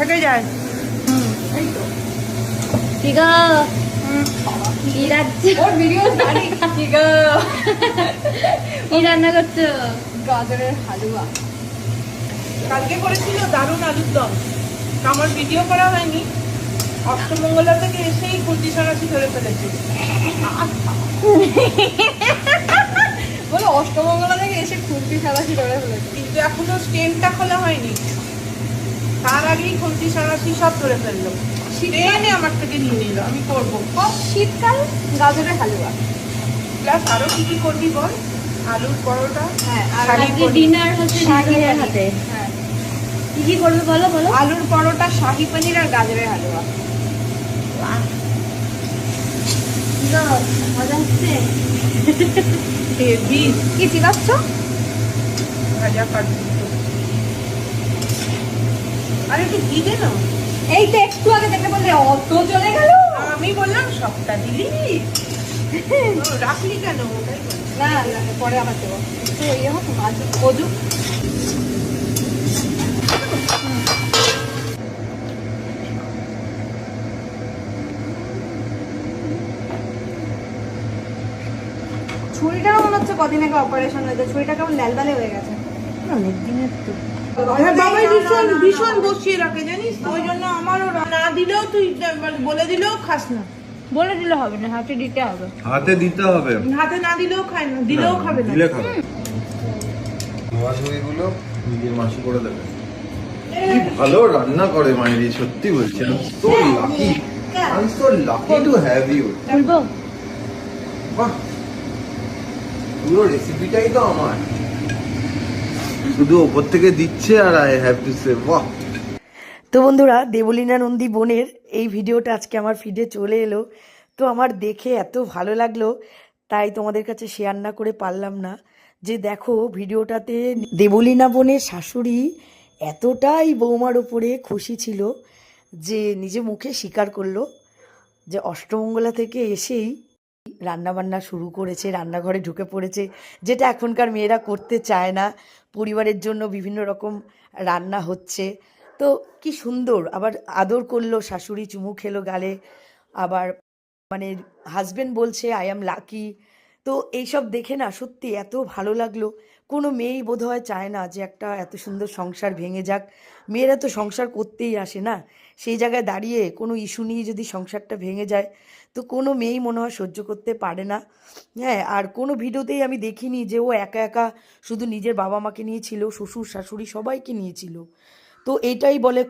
থেকে যায়। রান্না করছ? গাজরের হালুয়া। কালকে করেছিল দারুণ আলুর দম। আমার ভিডিও করা হয়নি। অষ্টমঙ্গলা থেকে এসেই কুর্তি ধরে ফেলেছে। বলে অষ্টমঙ্গলা থেকে এসে খুন্তি সারাশি ধরে ফেলেছে। কিন্তু এখনও স্টেনটা খোলা হয়নি। তার আগেই খুন্তি সারাশি সব ধরে ফেলল। ট্রেনে আমার থেকে নিয়ে নিল। আমি করব। শীতকাল গাজরের হালুয়া। প্লাস আরও কি কি করবি বল? আলুর পরোটা হ্যাঁ আর। ডিনার হচ্ছে হাতে। হ্যাঁ। কি কি করবে বলো বলো? আলুর পরোটা শাহি পনির আর গাজরের হালুয়া। মজা হচ্ছে? কি চিবাচ্ছ? ভাজা কাটবি আরে একটু ঘি দে না। এই তো একটু আগে দেখে বললে অত চলে গেল। আমি বললাম সবটা দিলি? রাখলি কেন? ওটাই না না, পরে আবার দেবো। হোক কজু ছুরিটাও মনে হচ্ছে কদিন আগে অপারেশন হয়েছে। ছুরিটা কেমন ল্যালবালে হয়ে গেছে। অনেক দিনের তো। আমার বাবাই ভীষণ ভীষণ বসিয়ে রাখে জানিস ওই জন্য আমারও না দিলেও তুই মানে বলে দিলেও খাস না। বলে দিলে হবে না হাতে দিতে হবে। হাতে দিতে হবে। হাতে না দিলেও খায় না দিলেও খাবে না। দিলে খাবে। ধোয়াধুয়িগুলো নিজের মাসি করে দেবে। কি ভালো রান্না করে মাইরি সত্যি বলছি so lucky I so lucky to have you বাহ। পুরো রেসিপিটাই তো আমার। শুধু ওপর থেকে দিচ্ছে আর আই হ্যাভ টু সে তো বন্ধুরা, দেবলীনা নন্দী বোনের এই ভিডিওটা আজকে আমার ফিডে চলে এলো। তো আমার দেখে এত ভালো লাগল, তাই তোমাদের কাছে শেয়ার না করে পারলাম না। যে দেখো, ভিডিওটাতে দেবলীনা বোনের শাশুড়ি এতটাই বৌমার ওপরে খুশি ছিল যে নিজে মুখে স্বীকার করল যে অষ্টমঙ্গলা থেকে এসেই রান্নাবান্না শুরু করেছে, রান্নাঘরে ঢুকে পড়েছে, যেটা এখনকার মেয়েরা করতে চায় না। পরিবারের জন্য বিভিন্ন রকম রান্না হচ্ছে। তো কি সুন্দর, আবার আদর করল, শাশুড়ি চুমু খেলো গালে, আবার মানে হাজবেন্ড বলছে আই অ্যাম লাকি তো এইসব দেখে না সত্যি এত ভালো লাগল। কোনো মেয়েই বোধ হয় চায় না যে একটা এত সুন্দর সংসার ভেঙে যাক। মেয়েরা তো সংসার করতেই আসে না। সেই জায়গায় দাঁড়িয়ে কোনো ইস্যু নিয়ে যদি সংসারটা ভেঙে যায়, তো কোনো মেয়েই মনে হয় সহ্য করতে পারে না। হ্যাঁ আর কোনো ভিডিওতেই আমি দেখিনি যে ও একা একা শুধু নিজের বাবা মাকে নিয়েছিল শ্বশুর শাশুড়ি সবাইকে নিয়েছিল। তো এটাই বলে